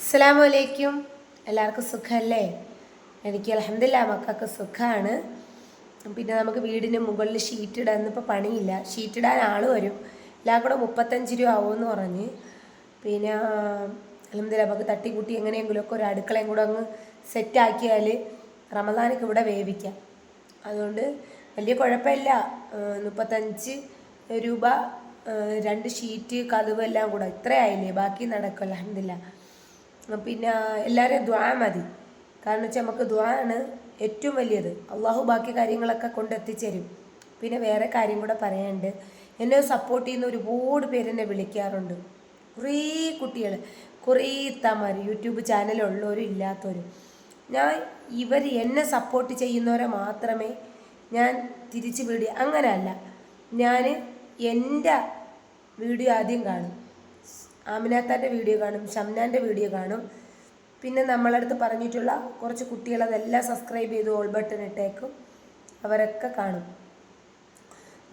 അസ്സാം വലൈക്കും എല്ലാവർക്കും സുഖമല്ലേ എനിക്ക് അലഹമില്ല മക്കൾക്ക് സുഖമാണ് പിന്നെ നമുക്ക് വീടിന് മുകളിൽ ഷീറ്റ് ഇടാൻ പണിയില്ല. ഷീറ്റ് ഇടാൻ ആൾ വരും. എല്ലാം കൂടെ മുപ്പത്തഞ്ച് രൂപ ആവുമെന്ന് പറഞ്ഞ്. പിന്നെ അലഹമില്ല നമുക്ക് തട്ടിക്കൂട്ടി എങ്ങനെയെങ്കിലുമൊക്കെ ഒരു അടുക്കളയും കൂടെ അങ്ങ് സെറ്റാക്കിയാൽ റമദാനൊക്കെ ഇവിടെ വേവിക്കാം. അതുകൊണ്ട് വലിയ കുഴപ്പമില്ല. മുപ്പത്തഞ്ച് രൂപ രണ്ട് ഷീറ്റ് കതവ് എല്ലാം കൂടെ ഇത്രയായില്ലേ? ബാക്കി നടക്കും അലഹമില്ല പിന്നെ എല്ലാവരും ദ്വാ മതി. കാരണം വെച്ചാൽ നമുക്ക് ദ്വാ ആണ് ഏറ്റവും വലിയത്. അള്ളാഹു ബാക്കി കാര്യങ്ങളൊക്കെ കൊണ്ടെത്തിച്ചേരും പിന്നെ വേറെ കാര്യം കൂടെ പറയാനുണ്ട്. എന്നെ സപ്പോർട്ട് ചെയ്യുന്ന ഒരുപാട് പേര് എന്നെ വിളിക്കാറുണ്ട്. കുറേ കുട്ടികൾ കുറേ ഇത്താമാർ യൂട്യൂബ് ചാനലുള്ളവരും ഇല്ലാത്തവരും. ഞാൻ ഇവർ എന്നെ സപ്പോർട്ട് ചെയ്യുന്നവരെ മാത്രമേ ഞാൻ തിരിച്ച് വീഡിയോ അങ്ങനെയല്ല. ഞാൻ എന്റെ വീഡിയോ ആദ്യം കാണും. ആമിനാത്താന്റെ വീഡിയോ കാണും ഷംനാന്റെ വീഡിയോ കാണും. പിന്നെ നമ്മളടുത്ത് പറഞ്ഞിട്ടുള്ള കുറച്ച് കുട്ടികൾ അതെല്ലാം സബ്സ്ക്രൈബ് ചെയ്ത് ഓൾ ബട്ടൺ ഇട്ടേക്കും. അവരൊക്കെ കാണും.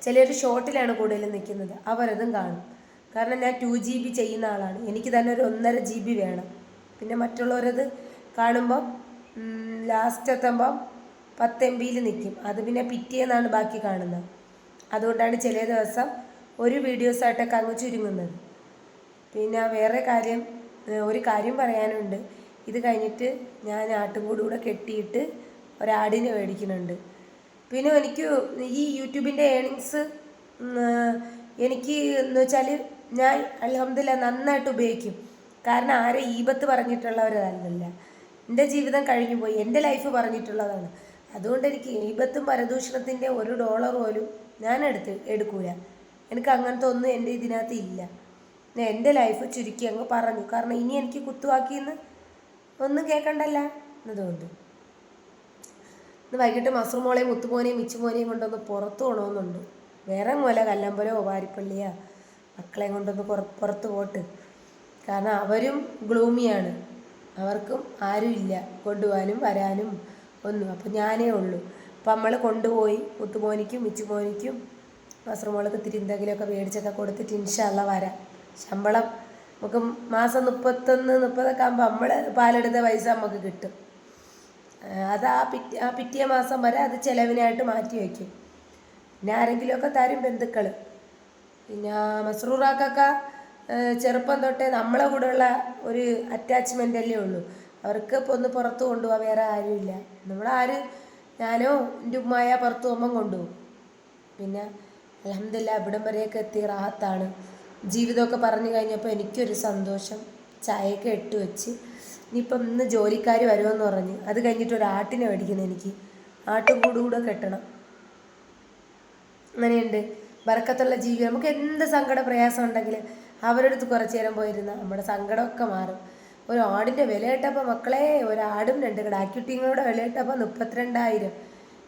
ചിലർ ഷോർട്ടിലാണ് കൂടുതലും നിൽക്കുന്നത്. അവരതും കാണും. കാരണം ഞാൻ ടു ജി ബി ചെയ്യുന്ന ആളാണ്. എനിക്ക് തന്നെ ഒരു ഒന്നര ജി ബി വേണം. പിന്നെ മറ്റുള്ളവരത് കാണുമ്പം ലാസ്റ്റ് എത്തുമ്പം പത്ത് എം ബിയിൽ നിൽക്കും. അത് പിന്നെ പിറ്റേന്നാണ് ബാക്കി കാണുന്നത്. അതുകൊണ്ടാണ് ചില ദിവസം ഒരു വീഡിയോസായിട്ടൊക്കെ അങ്ങ് ചുരുങ്ങുന്നത്. പിന്നെ വേറെ കാര്യം ഒരു കാര്യം പറയാനുണ്ട്. ഇത് കഴിഞ്ഞിട്ട് ഞാൻ ആട്ടുംകൂടി കൂടെ കെട്ടിയിട്ട് ഒരാടിനെ മേടിക്കുന്നുണ്ട്. പിന്നെ എനിക്ക് ഈ യൂട്യൂബിന്റെ ഏണിങ്സ് എനിക്ക് എന്ന് വെച്ചാൽ ഞാൻ അലഹമില്ല നന്നായിട്ട് ഉപയോഗിക്കും. കാരണം ആരെ ഈപത്ത് പറഞ്ഞിട്ടുള്ളവരല്ല എന്റെ ജീവിതം കഴിഞ്ഞു പോയി. എന്റെ ലൈഫ് പറഞ്ഞിട്ടുള്ളതാണ്. അതുകൊണ്ട് എനിക്ക് ഈപത്തും പരദൂഷണത്തിന്റെ ഒരു ഡോളർ പോലും ഞാൻ എടുത്ത് എടുക്കൂല. എനിക്ക് അങ്ങനത്തെ ഒന്നും എന്റെ ഇതിനകത്ത് ഇല്ല. ഞാൻ എന്റെ ലൈഫ് ചുരുക്കി അങ്ങ് പറഞ്ഞു. കാരണം ഇനി എനിക്ക് കുത്തുവാക്കിയെന്ന് ഒന്നും കേൾക്കണ്ടല്ല എന്നതുകൊണ്ട് ഇന്ന് വൈകിട്ട് മസറുമോളെയും മുത്തുമോനെയും മിച്ചുമോനെയും കൊണ്ടൊന്ന് പുറത്ത് പോകണമെന്നുണ്ട് വേറെ മൂല കല്ലമ്പലോ വാരിപ്പള്ളിയോ. മക്കളെയും കൊണ്ടൊന്ന് പുറ പുറത്ത് പോട്ട്. കാരണം അവരും ഗ്ലൂമിയാണ്. അവർക്കും ആരുമില്ല കൊണ്ടുപോകാനും വരാനും ഒന്നും. അപ്പം ഞാനേ ഉള്ളൂ. അപ്പം നമ്മൾ കൊണ്ടുപോയി മുത്തുമോനിക്കും മിച്ചുമോനിക്കും മസറുമോൾക്ക് തിരി എന്തെങ്കിലുമൊക്കെ മേടിച്ചൊക്കെ കൊടുത്തിട്ട് ഇൻഷല്ല വരാം. ശമ്പളം. നമുക്ക് മാസം മുപ്പത്തൊന്ന് മുപ്പതൊക്കെ ആകുമ്പോൾ നമ്മൾ പാലെടുത്ത പൈസ നമുക്ക് കിട്ടും. അത് ആ പിറ്റേ ആ പിറ്റേ മാസം വരെ അത് ചിലവിനായിട്ട് മാറ്റി വയ്ക്കും. പിന്നെ ആരെങ്കിലുമൊക്കെ തരും ബന്ധുക്കൾ പിന്നെ മസ്രൂറാക്കൊക്കെ ചെറുപ്പം തൊട്ടേ നമ്മളെ കൂടെയുള്ള ഒരു അറ്റാച്ച്മെന്റ് അല്ലേ ഉള്ളൂ. അവർക്ക് ഇപ്പോൾ ഒന്ന് പുറത്ത് കൊണ്ടുപോകാൻ വേറെ ആരുമില്ല. നമ്മളാര് ഞാനോ എന്റെ ഉമ്മായ പുറത്ത് പോകുമ്പം കൊണ്ടുപോകും. പിന്നെ അലഹമില്ല ഇവിടം വരെയൊക്കെ എത്തി റാഹത്താണ്. ജീവിതമൊക്കെ പറഞ്ഞു കഴിഞ്ഞപ്പോൾ എനിക്കൊരു സന്തോഷം. ചായയൊക്കെ ഇട്ട് വെച്ച്. ഇനിയിപ്പം ഇന്ന് ജോലിക്കാർ വരുമെന്ന് പറഞ്ഞ്. അത് കഴിഞ്ഞിട്ട് ഒരു ആട്ടിനെ മേടിക്കുന്നു എനിക്ക്. ആട്ടും കൂടുകൂടെ കൂടെ കെട്ടണം. അങ്ങനെയുണ്ട്. വറക്കത്തുള്ള ജീവി നമുക്ക് എന്ത് സങ്കട പ്രയാസം ഉണ്ടെങ്കിൽ അവരുടെ അടുത്ത് കുറച്ച് നേരം പോയിരുന്ന നമ്മുടെ സങ്കടമൊക്കെ മാറും. ഒരു ആടിന്റെ വില കേട്ടപ്പോൾ മക്കളെ ഒരാടും രണ്ട് കടാക്കുട്ടിങ്ങളുടെ വില കേട്ടപ്പോൾ മുപ്പത്തിരണ്ടായിരം.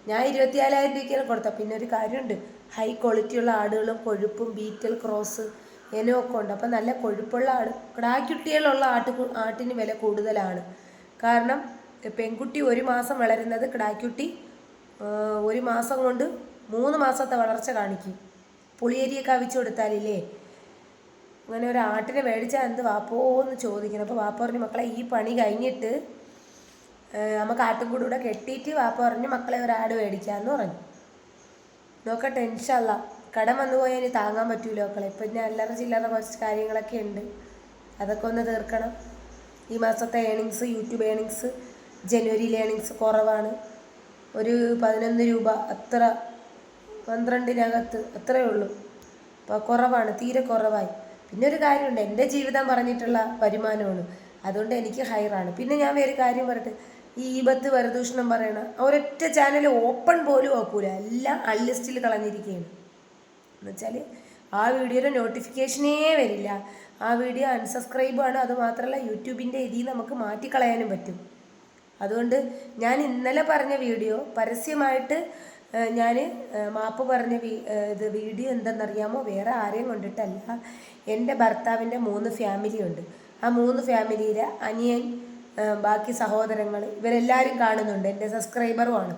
ഞാൻ ഇരുപത്തിനാലായിരം രൂപയ്ക്കാണ് കൊടുത്ത പിന്നെ ഒരു കാര്യമുണ്ട്. ഹൈ ക്വാളിറ്റിയുള്ള ആടുകളും കൊഴുപ്പും ബീറ്റൽ ക്രോസ് ഇനമൊക്കെ ഉണ്ട്. അപ്പം നല്ല കൊഴുപ്പുള്ള ആട് കിടാക്കുട്ടികളുള്ള ആട്ട് ആട്ടിന് വില കൂടുതലാണ്. കാരണം പെൺകുട്ടി ഒരു മാസം വളരുന്നത് കിടാക്കുട്ടി ഒരു മാസം കൊണ്ട് മൂന്ന് മാസത്തെ വളർച്ച കാണിക്കും. പുളിയരിയൊക്കെ അവിച്ചു കൊടുത്താലില്ലേ? അങ്ങനെ ഒരു ആട്ടിനെ മേടിച്ചാൽ എന്ത് വാപ്പോ എന്ന് ചോദിക്കണം. അപ്പോൾ വാപ്പ പറഞ്ഞു മക്കളെ ഈ പണി കഴിഞ്ഞിട്ട് നമുക്ക് ആട്ടുംകൂടി കൂടെ കെട്ടിയിട്ട് വാപ്പ പറഞ്ഞു മക്കളെ ഒരു ആട് മേടിക്കാമെന്ന് പറഞ്ഞു. നോക്കട്ടെ ഇൻഷല്ല കടം വന്നു പോയാൽ ഇനി താങ്ങാൻ പറ്റൂല മക്കളെ. ഇപ്പം ഇനി അല്ലറ ചില്ലറ കുറച്ച് കാര്യങ്ങളൊക്കെ ഉണ്ട്. അതൊക്കെ ഒന്ന് തീർക്കണം. ഈ മാസത്തെ ഏണിങ്സ് യൂട്യൂബ് ഏണിങ്സ് ജനുവരിയിലെ ഏണിങ്സ് കുറവാണ്. ഒരു പതിനൊന്ന് രൂപ അത്ര പന്ത്രണ്ടിനകത്ത് അത്രയേ ഉള്ളൂ. അപ്പോൾ കുറവാണ് തീരെ കുറവായി. പിന്നെ ഒരു കാര്യമുണ്ട് എന്റെ ജീവിതം പറഞ്ഞിട്ടുള്ള വരുമാനമാണ്. അതുകൊണ്ട് എനിക്ക് ഹയറാണ് പിന്നെ ഞാൻ വേറെ കാര്യം പറയട്ടെ ഈ ഈബത്ത് വരദൂഷണം പറയണ ഒരൊറ്റ ചാനൽ ഓപ്പൺ പോലും ആക്കൂല. എല്ലാം അൺലിസ്റ്റിൽ കളഞ്ഞിരിക്കുകയാണ്. എന്നുവെച്ചാൽ ആ വീഡിയോയുടെ നോട്ടിഫിക്കേഷനേ വരില്ല. ആ വീഡിയോ അൺസബ്സ്ക്രൈബ് ആണ്. അത് മാത്രമല്ല യൂട്യൂബിന്റെ ഇതിൽ നമുക്ക് മാറ്റിക്കളയാനും പറ്റും. അതുകൊണ്ട് ഞാൻ ഇന്നലെ പറഞ്ഞ വീഡിയോ പരസ്യമായിട്ട് ഞാൻ മാപ്പ് പറഞ്ഞ ഇത് വീഡിയോ എന്തെന്നറിയാമോ? വേറെ ആരെയും കൊണ്ടിട്ടല്ല. എന്റെ ഭർത്താവിന്റെ മൂന്ന് ഫാമിലി ഉണ്ട്. ആ മൂന്ന് ഫാമിലിയിലെ അനിയൻ ബാക്കി സഹോദരങ്ങൾ ഇവരെല്ലാവരും കാണുന്നുണ്ട്. എന്റെ സബ്സ്ക്രൈബറുമാണ്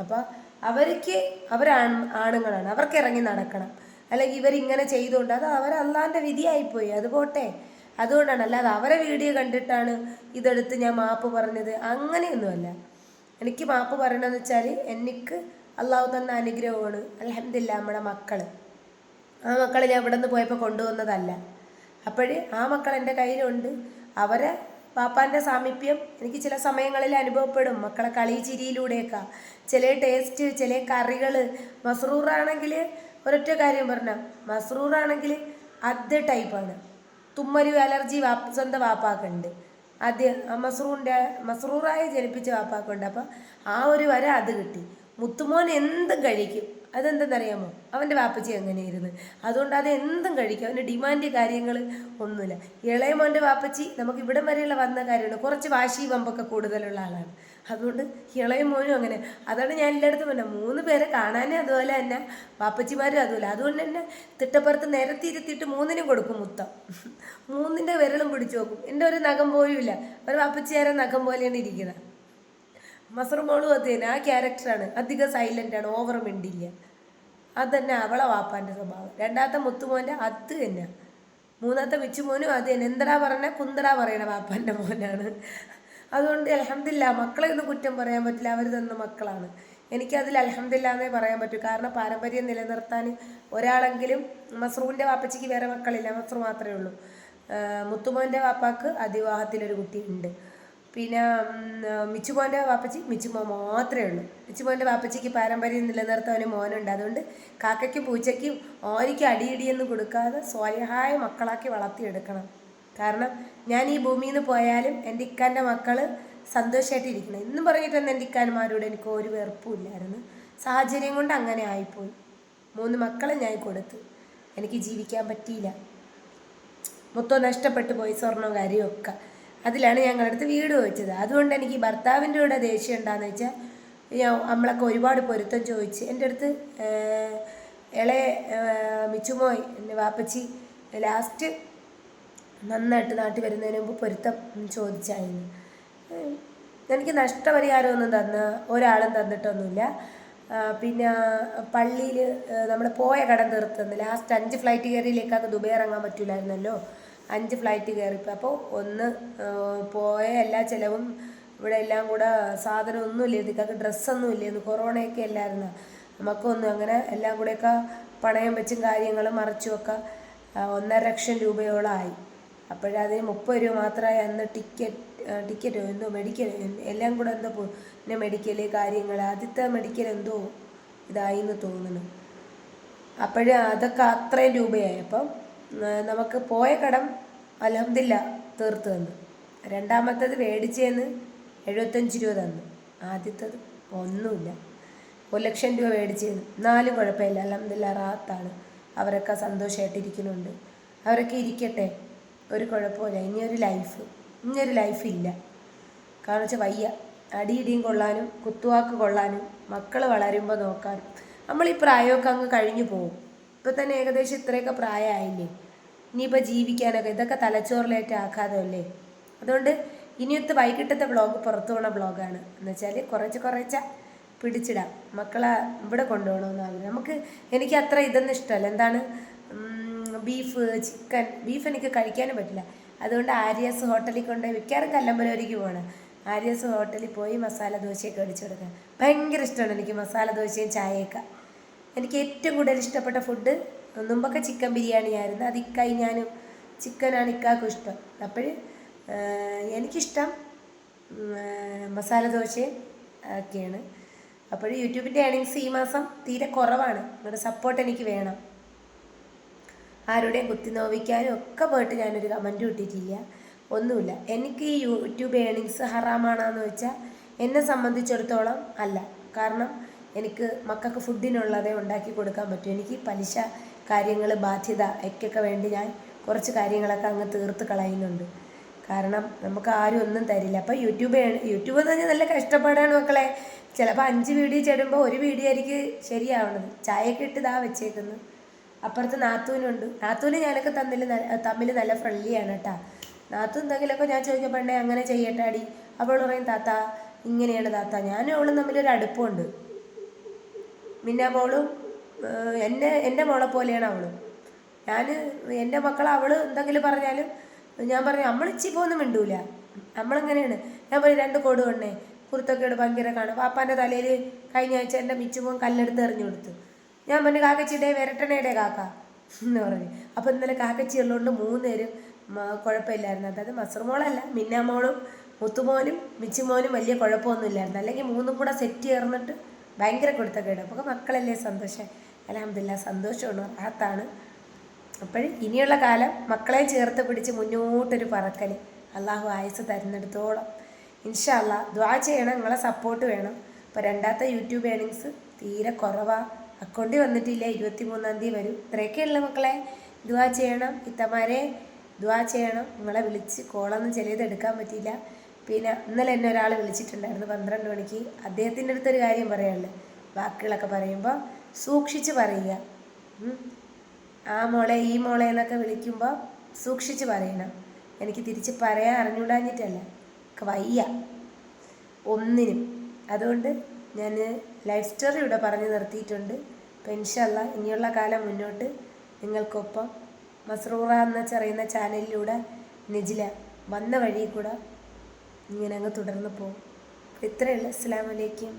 അപ്പോൾ അവർക്ക് അവരാണ് ആണുങ്ങളാണ്. അവർക്ക് ഇറങ്ങി നടക്കണം. അല്ലെങ്കിൽ ഇവരിങ്ങനെ ചെയ്തുകൊണ്ട് അത് അവർ അള്ളാന്റെ വിധിയായിപ്പോയി. അത് പോട്ടെ. അതുകൊണ്ടാണ് അല്ലാതെ അവരെ വീഡിയോ കണ്ടിട്ടാണ് ഇതെടുത്ത് ഞാൻ മാപ്പ് പറഞ്ഞത്. അങ്ങനെയൊന്നുമല്ല. എനിക്ക് മാപ്പ് പറയണമെന്ന് വെച്ചാൽ എനിക്ക് അള്ളാഹു തന്ന അനുഗ്രഹമാണ്. അലഹമില്ല നമ്മുടെ മക്കൾ ആ മക്കളെ ഞാൻ ഇവിടെ നിന്ന് പോയപ്പോൾ കൊണ്ടുവന്നതല്ല. അപ്പോൾ ആ മക്കൾ എന്റെ കയ്യിലുണ്ട്. അവരെ പാപ്പാന്റെ സാമീപ്യം എനിക്ക് ചില സമയങ്ങളിൽ അനുഭവപ്പെടും. മക്കളെ കളി ചിരിയിലൂടെയൊക്കെ. ചില ടേസ്റ്റ് ചില കറികൾ മസ്റൂറാണെങ്കിൽ ഒരൊറ്റ കാര്യം പറഞ്ഞ മസ്റൂറാണെങ്കിൽ അത് ടൈപ്പാണ് തുമ്മരു അലർജി വാ സ്വന്തം വാപ്പാക്കുണ്ട്. അത് മസ്രൂറിന്റെ മസ്റൂറായി ജനിപ്പിച്ച വാപ്പാക്കുണ്ട്. അപ്പം ആ ഒരു വര അത് കിട്ടി. മുത്തുമോൻ എന്തും കഴിക്കും. അതെന്തെന്നറിയാമോ? അവന്റെ വാപ്പച്ചി അങ്ങനെയായിരുന്നു. അതുകൊണ്ട് അത് എന്തും കഴിക്കും. അവന്റെ ഡിമാൻഡ് കാര്യങ്ങൾ ഒന്നുമില്ല. ഇളയമോന്റെ വാപ്പച്ചി നമുക്ക് ഇവിടം വരെയുള്ള വന്ന കാര്യമാണ്. കുറച്ച് വാശി വമ്പൊക്കെ കൂടുതലുള്ള ആളാണ്. അതുകൊണ്ട് ഇളയ മോനും അങ്ങനെ. അതാണ് ഞാൻ എല്ലായിടത്തും പറഞ്ഞത് മൂന്ന് പേരെ കാണാനും അതുപോലെ തന്നെ. പാപ്പച്ചിമാരും അതുപോലെ. അതുകൊണ്ട് തന്നെ തിട്ടപ്പുറത്ത് നിരത്തിയിരുത്തിയിട്ട് മൂന്നിനും കൊടുക്കും മുത്തം. മൂന്നിന്റെ വിരലും പിടിച്ചു നോക്കും എന്റെ ഒരു നഖം പോലും ഇല്ല. ഒരു പാപ്പച്ചിയാരെ നഖം പോലെയാണ് ഇരിക്കുന്നത് മസർ മോളും അത് തന്നെ. ആ ക്യാരക്ടറാണ്. അധികം സൈലന്റ് ആണ്. ഓവർ മിണ്ടില്ല. അത് തന്നെ അവളെ വാപ്പാന്റെ സ്വഭാവം. രണ്ടാമത്തെ മുത്തുമോന്റെ അത് തന്നെ. മൂന്നാമത്തെ വിച്ചുമോനും അത് തന്നെ. എന്തടാ പറഞ്ഞ? കുന്തടാ പറയണ വാപ്പാന്റെ മോനാണ്. അതുകൊണ്ട് അലഹമില്ല മക്കളെ ഒന്നും കുറ്റം പറയാൻ പറ്റില്ല. അവർ തന്ന മക്കളാണ്. എനിക്കതിൽ അലഹമില്ല എന്നേ പറയാൻ പറ്റൂ. കാരണം പാരമ്പര്യം നിലനിർത്താൻ ഒരാളെങ്കിലും മസ്രൂവിന്റെ വാപ്പച്ചിക്ക് വേറെ മക്കളില്ല. മസ്രൂ മാത്രമേ ഉള്ളൂ. മുത്തുമോന്റെ വാപ്പാക്ക് അതിവാഹത്തിലൊരു കുട്ടിയുണ്ട്. പിന്നെ മിച്ചുമോന്റെ വാപ്പച്ചി മിച്ചുമോ മാത്രമേ ഉള്ളൂ. മിച്ചുമോന്റെ വാപ്പച്ചിക്ക് പാരമ്പര്യം നിലനിർത്താൻ ഒരു മോനുണ്ട്. അതുകൊണ്ട് കാക്കയ്ക്കും പൂച്ചയ്ക്കും ഓരിക്കും അടിയിടിയൊന്നും കൊടുക്കാതെ സ്വയഹായ മക്കളാക്കി വളർത്തിയെടുക്കണം. കാരണം ഞാൻ ഈ ഭൂമിയിൽ നിന്ന് പോയാലും എന്റെ ഇക്കാന്റെ മക്കൾ സന്തോഷമായിട്ടിരിക്കണം എന്നും പറഞ്ഞിട്ടൊന്നും എന്റെ ഇക്കാന്മാരോട് എനിക്ക് ഒരു വെറുപ്പും ഇല്ലായിരുന്നു. സാഹചര്യം കൊണ്ട് അങ്ങനെ ആയിപ്പോയി. മൂന്ന് മക്കളെ ഞാൻ കൊടുത്തു. എനിക്ക് ജീവിക്കാൻ പറ്റിയില്ല. മൊത്തം നഷ്ടപ്പെട്ടു പോയി സ്വർണവും കാര്യവും ഒക്കെ. അതിലാണ് ഞങ്ങളുടെ അടുത്ത് വീട് വെച്ചത്. അതുകൊണ്ട് എനിക്ക് ഭർത്താവിന്റെ കൂടെ ദേഷ്യം ഉണ്ടാന്ന് വെച്ചാൽ ഞാൻ നമ്മളൊക്കെ ഒരുപാട് പൊരുത്തം ചോദിച്ച് എന്റെ അടുത്ത് ഇളയ മിച്ചുമോയ് എന്റെ വാപ്പച്ചി ലാസ്റ്റ് നന്നായിട്ട് നാട്ടിൽ വരുന്നതിന് മുമ്പ് പൊരുത്തം ചോദിച്ചായിരുന്നു. എനിക്ക് നഷ്ടപരിഹാരമൊന്നും തന്ന ഒരാളും തന്നിട്ടൊന്നുമില്ല. പിന്നെ പള്ളിയിൽ നമ്മൾ പോയ കടം തീർത്തുന്നു ലാസ്റ്റ് അഞ്ച് ഫ്ലൈറ്റ് കയറിയിലേക്കാക്ക് ദുബൈ ഇറങ്ങാൻ പറ്റില്ലായിരുന്നല്ലോ അഞ്ച് ഫ്ലൈറ്റ് കയറിപ്പോൾ അപ്പോൾ ഒന്ന് പോയ എല്ലാ ചിലവും ഇവിടെ എല്ലാം കൂടെ സാധനം ഒന്നും ഇല്ലായിരുന്നു ഇക്കൊക്കെ ഡ്രസ്സൊന്നും ഇല്ലായിരുന്നു കൊറോണയൊക്കെ അല്ലായിരുന്നു. നമുക്കൊന്നും അങ്ങനെ എല്ലാം കൂടെയൊക്കെ പണയം വെച്ചും കാര്യങ്ങളും മറച്ചുമൊക്കെ ഒന്നര ലക്ഷം രൂപയോളമായി അപ്പോഴതിന് മുപ്പത് രൂപ മാത്രമായി അന്ന് ടിക്കറ്റ് ടിക്കറ്റോ എന്തോ മെഡിക്കൽ എല്ലാം കൂടെ എന്തോ പിന്നെ മെഡിക്കൽ കാര്യങ്ങൾ ആദ്യത്തെ മെഡിക്കൽ എന്തോ ഇതായി എന്ന് തോന്നുന്നു. അപ്പോഴ് അതൊക്കെ അത്രയും രൂപയായി. അപ്പം നമുക്ക് പോയ കടം അലഹമില്ല തീർത്ത് തന്നു. രണ്ടാമത്തത് മേടിച്ചേന്ന് എഴുപത്തഞ്ച് രൂപ തന്നു. ആദ്യത്തത് ഒന്നുമില്ല. ഒരു ലക്ഷം രൂപ മേടിച്ചേന്ന്. നാലും കുഴപ്പമില്ല. അലഹമില്ല റാത്താണ് അവരൊക്കെ സന്തോഷമായിട്ടിരിക്കുന്നുണ്ട് അവരൊക്കെ ഇരിക്കട്ടെ. ഒരു കുഴപ്പമില്ല. ഇനിയൊരു ലൈഫ് ഇനിയൊരു ലൈഫില്ല കാരണം വെച്ചാൽ വയ്യ. അടിയിടിയും കൊള്ളാനും കുത്തുവാക്ക് കൊള്ളാനും മക്കൾ വളരുമ്പോൾ നോക്കാനും. നമ്മൾ ഈ പ്രായമൊക്കെ അങ്ങ് കഴിഞ്ഞു പോകും ഇപ്പം തന്നെ ഏകദേശം ഇത്രയൊക്കെ പ്രായമായില്ലേ ഇനിയിപ്പോൾ ജീവിക്കാനൊക്കെ ഇതൊക്കെ തലച്ചോറിലേറ്റ് ആഘാതമല്ലേ അതുകൊണ്ട് ഇനിയത്തെ വൈകിട്ടത്തെ ബ്ലോഗ് പുറത്തു പോണ ബ്ലോഗാണ് എന്ന് വെച്ചാൽ കുറച്ച് കുറച്ച പിടിച്ചിടാം. മക്കളെ ഇവിടെ കൊണ്ടുപോകണമെന്ന് നമുക്ക് എനിക്ക് അത്ര ഇതൊന്നും ഇഷ്ടമല്ല. എന്താണ്? ബീഫ് ചിക്കൻ ബീഫ് എനിക്ക് കഴിക്കാനും പറ്റില്ല. അതുകൊണ്ട് ആര്യസ് ഹോട്ടലിൽ കൊണ്ട് മിക്കവാറും കല്ലമ്പലൂരിക്ക് പോകണം ആര്യസ് ഹോട്ടലിൽ പോയി മസാല ദോശയൊക്കെ അടിച്ചു കൊടുക്കാം ഭയങ്കര ഇഷ്ടമാണ് എനിക്ക് മസാല ദോശയും ചായയൊക്കെ. എനിക്ക് ഏറ്റവും കൂടുതൽ ഇഷ്ടപ്പെട്ട ഫുഡ് മുമ്പൊക്കെ ചിക്കൻ ബിരിയാണി ആയിരുന്നു. അത് ഇക്കായി ഞാനും ചിക്കനാണ് ഇക്കാക്കും ഇഷ്ടം. അപ്പോൾ എനിക്കിഷ്ടം മസാല ദോശയും ഒക്കെയാണ്. അപ്പോൾ യൂട്യൂബിന്റെ ഏണിങ്സ് ഈ മാസം തീരെ കുറവാണ്. നിങ്ങളുടെ സപ്പോർട്ട് എനിക്ക് വേണം. ആരുടെയും കുത്തി നോവിക്കാനും ഒക്കെ പോയിട്ട് ഞാനൊരു കമന്റ് ഇട്ടിട്ടില്ല ഒന്നുമില്ല. എനിക്ക് ഈ യൂട്യൂബ് ഏണിങ്സ് ഹറാമാണെന്ന് വെച്ചാൽ എന്നെ സംബന്ധിച്ചിടത്തോളം അല്ല. കാരണം എനിക്ക് മക്കൾക്ക് ഫുഡിനുള്ളതേ ഉണ്ടാക്കി കൊടുക്കാൻ പറ്റും. എനിക്ക് പലിശ കാര്യങ്ങൾ ബാധ്യത ഒക്കെയൊക്കെ വേണ്ടി ഞാൻ കുറച്ച് കാര്യങ്ങളൊക്കെ അങ്ങ് തീർത്ത് കളയുന്നുണ്ട്. കാരണം നമുക്ക് ആരും ഒന്നും തരില്ല. അപ്പോൾ യൂട്യൂബ് യൂട്യൂബ് എന്ന് പറഞ്ഞാൽ നല്ല കഷ്ടപ്പാടാണ് മക്കളെ. ചിലപ്പോൾ അഞ്ച് വീഡിയോ ചേടുമ്പോൾ ഒരു വീഡിയോ ആയിരിക്കും ശരിയാവണത് ചായയൊക്കെ ഇട്ട് ഇതാ വെച്ചേക്കുന്നു. അപ്പുറത്ത് നാത്തൂനുണ്ട്. നാത്തൂന് ഞാനൊക്കെ തമ്മിൽ തമ്മിൽ നല്ല ഫ്രണ്ട്ലിയാണ് കേട്ടോ നാത്തു എന്തെങ്കിലുമൊക്കെ ഞാൻ ചോദിക്കപ്പെടേ അങ്ങനെ ചെയ്യട്ടെ അടി അപ്പോൾ പറയും താത്ത ഇങ്ങനെയാണ് താത്ത. ഞാനും അവളും തമ്മിലൊരു അടുപ്പമുണ്ട് പിന്നെ അവളും എന്നെ എന്റെ മോളെ പോലെയാണ് അവളും. ഞാൻ എന്റെ മക്കൾ അവൾ എന്തെങ്കിലും പറഞ്ഞാലും ഞാൻ പറഞ്ഞു നമ്മൾ ഇച്ചിപ്പൊന്നും മിണ്ടൂല. നമ്മളെങ്ങനെയാണ് ഞാൻ പറയും രണ്ട് കൊടുവണ്ണേ കൊണ്ടേ കുരുത്തൊക്കെയോട് ഭയങ്കര കാണും പാപ്പാന്റെ തലയിൽ കഴിഞ്ഞ ആഴ്ച എന്റെ മിച്ചുമോൻ കല്ലെടുത്ത് എറിഞ്ഞു കൊടുത്തു. ഞാൻ പിന്നെ കാക്കച്ചിയുടെ വരട്ടണയുടെ കാക്ക. എന്ന് പറഞ്ഞു. അപ്പോൾ ഇന്നലെ കാക്കച്ചി ഉള്ളതുകൊണ്ട് മൂന്നുപേരും കുഴപ്പമില്ലായിരുന്നു. അതായത് മസർമോളല്ല മിന്നാമോളും മുത്തുമോനും മിച്ചുമോനും വലിയ കുഴപ്പമൊന്നുമില്ലായിരുന്നു. അല്ലെങ്കിൽ മൂന്നും കൂടെ സെറ്റ് ചേർന്നിട്ട് ഭയങ്കര കൊടുത്തൊക്കെയാണ് അപ്പോൾ മക്കളല്ലേ സന്തോഷം? അലഹമില്ല സന്തോഷമാണ് റാത്താണ് അപ്പോൾ ഇനിയുള്ള കാലം മക്കളെ ചേർത്ത് പിടിച്ച് മുന്നോട്ടൊരു പറക്കൽ അള്ളാഹു ആയുസ് തരുന്നിടത്തോളം. ഇൻഷാല്ല ദ്വാ ചെയ്യണം നിങ്ങളെ സപ്പോർട്ട് വേണം. അപ്പോൾ രണ്ടാമത്തെ യൂട്യൂബ് ഏണിങ്സ് തീരെ കുറവാണ് അക്കൗണ്ടിൽ വന്നിട്ടില്ല. ഇരുപത്തി മൂന്നാം തീയതി വരും. ഇത്രയൊക്കെയുള്ള മക്കളെ. ദ്വാ ചെയ്യണം. ഇത്തമാരെ ദ്വാ ചെയ്യണം. നിങ്ങളെ വിളിച്ച് കോളൊന്നും ചിലത് എടുക്കാൻ പറ്റിയില്ല. പിന്നെ ഇന്നലെ എന്നെ ഒരാൾ വിളിച്ചിട്ടുണ്ടായിരുന്നു പന്ത്രണ്ട് മണിക്ക്. അദ്ദേഹത്തിന്റെ അടുത്തൊരു കാര്യം പറയാനുള്ളത് വാക്കുകളൊക്കെ പറയുമ്പോൾ സൂക്ഷിച്ച് പറയുക. ആ മോളെ ഈ മോളെ എന്നൊക്കെ വിളിക്കുമ്പോൾ സൂക്ഷിച്ച് പറയണം. എനിക്ക് തിരിച്ച് പറയാൻ അറിഞ്ഞുകൂടാഞ്ഞിട്ടല്ല. ഒക്കെ വയ്യ. ഒന്നിനും. അതുകൊണ്ട് ഞാൻ ലൈഫ് സ്റ്റോറി ഇവിടെ പറഞ്ഞു നിർത്തിയിട്ടുണ്ട്. അപ്പം ഇൻഷല്ല ഇനിയുള്ള കാലം മുന്നോട്ട് നിങ്ങൾക്കൊപ്പം മസ്റൂറ എന്ന ചെറിയുന്ന ചാനലിലൂടെ നിജില വന്ന വഴി കൂടെ ഇങ്ങനെ അങ്ങ് തുടർന്ന് പോകും ഇത്രയുള്ള അസ്സാമലേക്കും